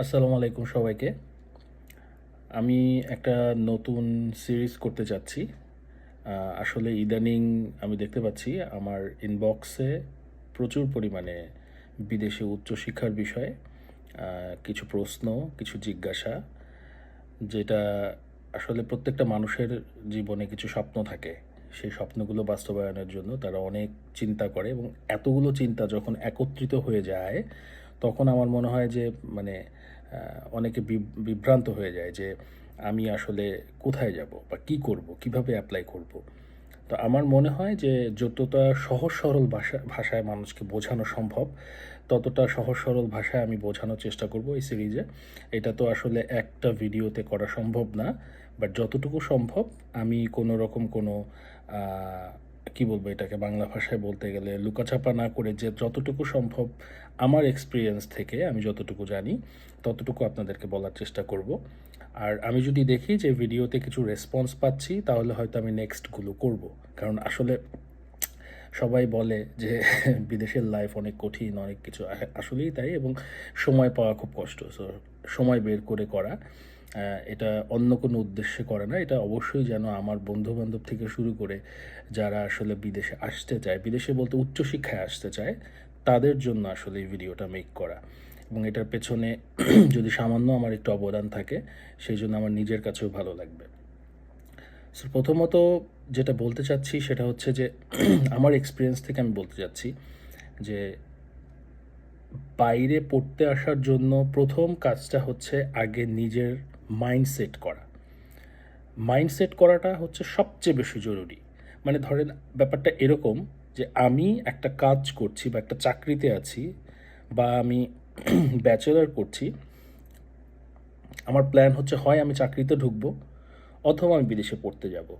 আসসালামু আলাইকুম সবাইকে। আমি একটা নতুন সিরিজ করতে চাচ্ছি আসলে ইদানিং আমি দেখতে পাচ্ছি আমার ইনবক্সে প্রচুর পরিমাণে বিদেশে উচ্চশিক্ষার বিষয়ে কিছু প্রশ্ন, কিছু জিজ্ঞাসা, যেটা আসলে প্রত্যেকটা মানুষের জীবনে কিছু স্বপ্ন থাকে। সেই স্বপ্নগুলো বাস্তবায়নের জন্য তারা অনেক চিন্তা করে এবং এতগুলো চিন্তা যখন একত্রিত হয়ে যায় তখন আমার মনে হয় যে মানে অনেকে বিভ- বিভ্রান্ত হয়ে যায় যে, আমি আসলে কোথায় যাব বা কি করব, কীভাবে অ্যাপ্লাই করব। তো আমার মনে হয় যে, যতটা সহজ সরল ভাষা, ভাষায় মানুষকে বোঝানো সম্ভব, ততটা সহজ সরল ভাষায় আমি বোঝানোর চেষ্টা করব এই সিরিজে এটা তো আসলে একটা ভিডিওতে করা সম্ভব না বাট যতটুকু সম্ভব আমি কোনো রকম কোনো কি বলব এটাকে বাংলা ভাষায় বলতে গেলে, লুকাছাপা না করে যে, যতটুকু সম্ভব আমার এক্সপিরিয়েন্স থেকে আমি যতটুকু জানি, ততটুকু আপনাদেরকে বলার চেষ্টা করব। আর আমি যদি দেখি যে ভিডিওতে কিছু রেসপন্স পাচ্ছি, তাহলে হয়তো আমি নেক্সটগুলো করব। কারণ আসলে সবাই বলে যে বিদেশের লাইফ অনেক কঠিন, অনেক কিছু আসলেই তাই এবং সময় পাওয়া খুব কষ্ট। সো সময় বের করে করা এটা অন্য কোনো উদ্দেশ্যে করে না, এটা অবশ্যই যেন আমার বন্ধু বান্ধব থেকে শুরু করে যারা আসলে বিদেশে আসতে চায়, বিদেশে বলতে উচ্চশিক্ষায় আসতে চায় তাদের জন্য আসলে এই ভিডিওটা মেক করা। এবং এটার পেছনে যদি সামান্য আমার একটু অবদান থাকে, সেই জন্য আমার নিজের কাছেও ভালো লাগবে। সো প্রথমত যেটা বলতে চাচ্ছি সেটা হচ্ছে যে, আমার এক্সপিরিয়েন্স থেকে আমি বলতে চাচ্ছি যে, বাইরে পড়তে আসার জন্য প্রথম কাজটা হচ্ছে আগে নিজের মাইন্ডসেট করা। মাইন্ডসেট করাটা হচ্ছে সবচেয়ে বেশি জরুরি। মানে ধরেন ব্যাপারটা এরকম যে আমি একটা কাজ করছি বা একটা চাকরিতে আছি বা আমি ব্যাচেলার করছি, আমার প্ল্যান হচ্ছে হয় আমি চাকরিতে ঢুকবো অথবা আমি বিদেশে পড়তে যাব।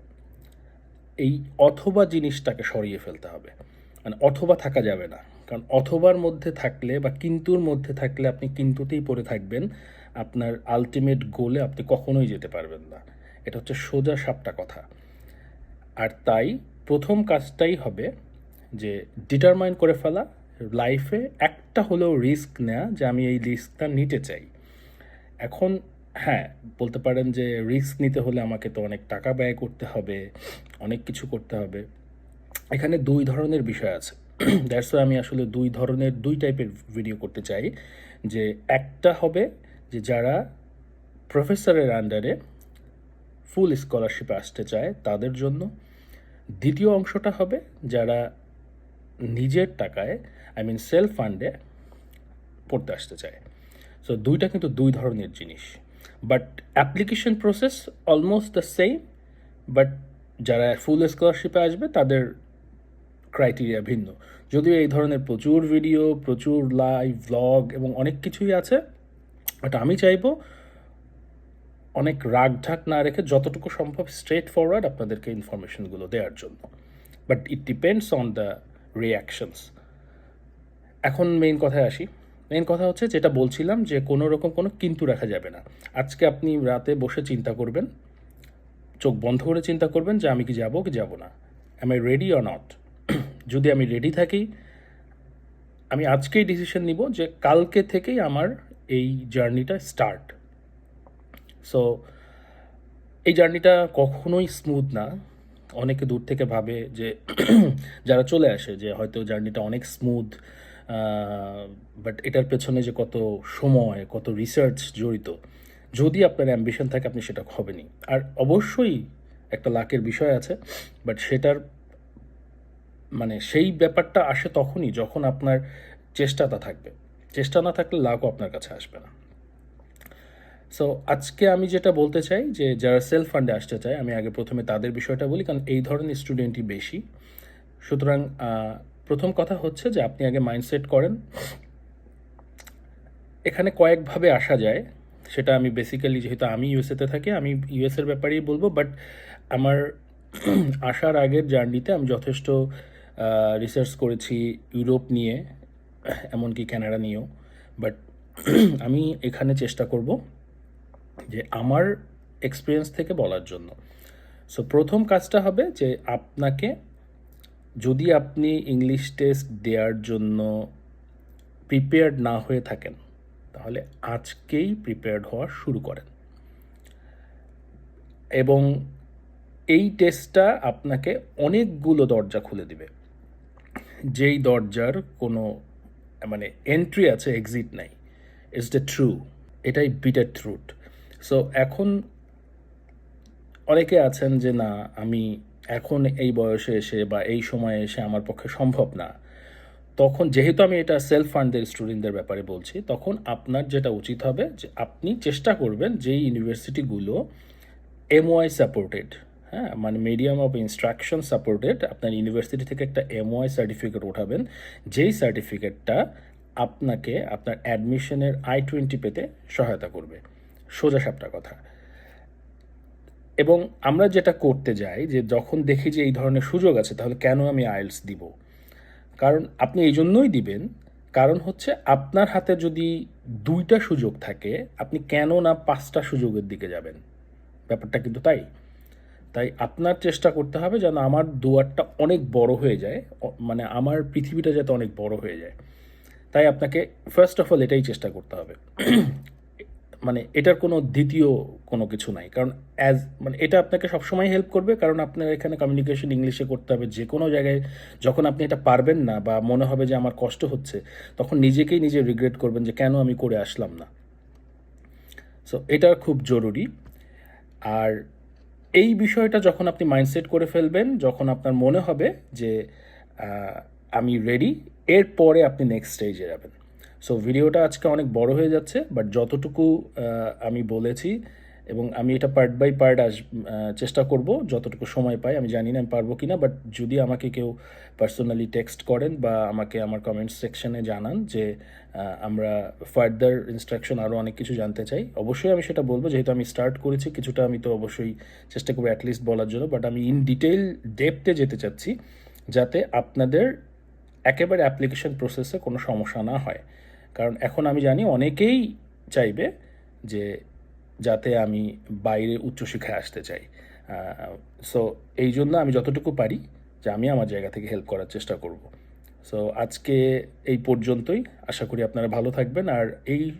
এই অথবা জিনিসটাকে সরিয়ে ফেলতে হবে। মানে অথবা থাকা যাবে না। কারণ অথবার মধ্যে থাকলে বা কিন্তুর মধ্যে থাকলে আপনি কিন্তুতেই পড়ে থাকবেন, আপনার আলটিমেট গোলে আপনি কখনোই যেতে পারবেন না। এটা হচ্ছে সোজা সাপটা কথা। আর তাই প্রথম কাজটাই হবে যে ডিটারমাইন করে ফেলা লাইফে একটা হলেও রিস্ক নেওয়া যে আমি এই রিস্কটা নিতে চাই। এখন হ্যাঁ বলতে পারেন যে রিস্ক নিতে হলে আমাকে তো অনেক টাকা ব্যয় করতে হবে, অনেক কিছু করতে হবে। এখানে দুই ধরনের বিষয় আছে। দ্যাটস আমি আসলে দুই ধরনের, দুই টাইপের ভিডিও করতে চাই। যে একটা হবে যে যারা প্রফেসরের আন্ডারে ফুল স্কলারশিপে আসতে চায় তাদের জন্য। দ্বিতীয় অংশটা হবে যারা নিজের টাকায় আই মিন সেলফ ফান্ডে পড়তে আসতে চায়। সো দুইটা কিন্তু দুই ধরনের জিনিস। But application process almost the same but যারা ফুল স্কলারশিপে আসবে, তাদের ক্রাইটেরিয়া ভিন্ন। যদিও এই ধরনের প্রচুর ভিডিও প্রচুর লাইভ ভ্লগ এবং অনেক কিছুই আছে বাট আমি চাইব অনেক রাগ ঢাক না রেখে যতটুকু সম্ভব স্ট্রেট ফরওয়ার্ড আপনাদেরকে ইনফরমেশনগুলো দেওয়ার জন্য। But it depends on the reactions এখন মেইন কথায় আসি। মেইন কথা হচ্ছে যেটা বলছিলাম যে কোনো রকম কোনো কিন্তু রাখা যাবে না। আজকে আপনি রাতে বসে চিন্তা করবেন, চোখ বন্ধ করে চিন্তা করবেন যে আমি কি যাব কি যাব না। Am I ready or not যদি আমি রেডি থাকি, আমি আজকেই ডিসিশন নিব যে কালকে থেকেই আমার এই জার্নিটা স্টার্ট সো এই জার্নিটা কখনোই স্মুথ না। অনেকে দূর থেকে ভাবে যে যারা চলে আসে যে হয়তো জার্নিটা অনেক স্মুথ বাট এটার পেছনে যে কত সময়, কত রিসার্চ জড়িত, যদি আপনার অ্যাম্বিশন থাকে আপনি সেটা হবেনি আর অবশ্যই একটা লাকের বিষয় আছে বাট সেটার মানে সেই ব্যাপারটা আসে তখনই যখন আপনার চেষ্টাটা থাকবে। চেষ্টা না থাকলে লাকও আপনার কাছে আসবে না। সো আজকে আমি যেটা বলতে চাই যে যারা সেলফ ফান্ডে আসতে চায়, আমি আগে প্রথমে তাদের বিষয়টা বলি, কারণ এই ধরনের স্টুডেন্টই বেশি। সুতরাং প্রথম কথা হচ্ছে যে আপনি আগে মাইন্ডসেট করেন। এখানে কয়েকভাবে আসা যায়। সেটা আমি বেসিক্যালি যেহেতু আমি ইউএসএতে থাকি, আমি ইউএসএর ব্যাপারেই বলব বাট আমার আসার আগের জার্নিতে আমি যথেষ্ট রিসার্চ করেছি ইউরোপ নিয়ে, এমনকি কানাডা নিয়েও। বাট আমি এখানে চেষ্টা করব। যে আমার এক্সপিরিয়েন্স থেকে বলার জন্য। সো প্রথম কাজটা হবে যে আপনাকে যদি আপনি ইংলিশ টেস্ট দেওয়ার জন্য প্রিপেয়ার্ড না হয়ে থাকেন, তাহলে আজকেই প্রিপেয়ার্ড হওয়া শুরু করেন। এবং এই টেস্টটা আপনাকে অনেকগুলো দরজা খুলে দিবে। যেই দরজার কোনো মানে এন্ট্রি আছে এক্সিট নাই। ইটস দ্য ট্রু এটাই বিটার ট্রুথ সো এখন অনেকে আছেন যে, না, আমি এখন এই বয়সে এসে বা এই সময়ে এসে আমার পক্ষে সম্ভব না। তখন যেহেতু আমি এটা সেলফ ফান্ডের স্টুডেন্টদের ব্যাপারে বলছি, তখন আপনার যেটা উচিত হবে যে, আপনি চেষ্টা করবেন যেই ইউনিভার্সিটিগুলো এমওআই সাপোর্টেড হ্যাঁ? মানে মিডিয়াম অফ ইনস্ট্রাকশন সাপোর্টেড আপনার ইউনিভার্সিটি থেকে একটা এমওআই সার্টিফিকেট ওঠাবেন, যেই সার্টিফিকেটটা আপনাকে আপনার অ্যাডমিশনের আই টোয়েন্টি পেতে সহায়তা করবে। সোজা সাপটা কথা। এবং আমরা যেটা করতে যাই, যে যখন দেখি যে এই ধরনের সুযোগ আছে, তাহলে কেন আমি আইএলস দিব? কারণ আপনি এই জন্যই দিবেন, কারণ হচ্ছে আপনার হাতে যদি দুইটা সুযোগ থাকে, আপনি কেন না পাঁচটা সুযোগের দিকে যাবেন? ব্যাপারটা কিন্তু তাই। তাই আপনার চেষ্টা করতে হবে যেন আমার দুয়ারটা অনেক বড় হয়ে যায় মানে আমার পৃথিবীটা যাতে অনেক বড় হয়ে যায়। তাই আপনাকে ফার্স্ট অফ অল এটাই চেষ্টা করতে হবে। মানে এটার কোনো দ্বিতীয় কোনো কিছু নাই। কারণ অ্যাজ মানে এটা আপনাকে সবসময় হেল্প করবে, কারণ আপনার এখানে কমিউনিকেশন ইংলিশে করতে হবে। যে কোনো জায়গায় যখন আপনি এটা পারবেন না বা মনে হবে যে আমার কষ্ট হচ্ছে, তখন নিজেকেই নিজে রিগ্রেট করবেন যে কেন আমি করে আসলাম না। সো এটা খুব জরুরি। আর এই বিষয়টা যখন আপনি মাইন্ডসেট করে ফেলবেন, যখন আপনার মনে হবে যে আমি রেডি এরপরে আপনি নেক্সট স্টেজে যাবেন। সো ভিডিওটা আজকে অনেক বড় হয়ে যাচ্ছে বাট যতটুকু আমি বলেছি এবং আমি এটা পার্ট বাই পার্ট আস চেষ্টা করব, যতটুকু সময় পাই, আমি জানি না আমি পারব কি না বাট যদি আমাকে কেউ পার্সোনালি টেক্সট করেন বা আমাকে আমার কমেন্ট সেকশনে জানান যে আমরা ফার্দার ইনস্ট্রাকশন আরও অনেক কিছু জানতে চাই, অবশ্যই আমি সেটা বলব। যেহেতু আমি স্টার্ট করেছি, কিছুটা আমি তো অবশ্যই চেষ্টা করব অ্যাটলিস্ট বলার জন্য বাট আমি ইন ডিটেইল ডেপতে যেতে চাচ্ছি, যাতে আপনাদের একেবারে অ্যাপ্লিকেশন প্রসেসে কোনো সমস্যা না হয়। কারণ এখন আমি জানি অনেকেই চাইবে যে যাতে আমি বাইরে উচ্চশিক্ষায় আসতে চাই। সো এই জন্য আমি যতটুকু পারি যে আমি আমার জায়গা থেকে হেল্প করার চেষ্টা করব। সো আজকে এই পর্যন্তই। আশা করি আপনারা ভালো থাকবেন। আর এই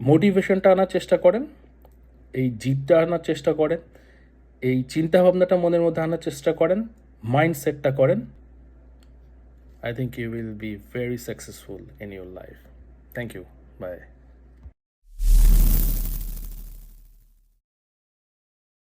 মোটিভেশনটা আনার চেষ্টা করেন। এই জিতটা আনার চেষ্টা করেন। এই চিন্তাভাবনাটা মনের মধ্যে আনার চেষ্টা করেন। মাইন্ডসেটটা করেন। I think you will be very successful in your life. Thank you. Bye.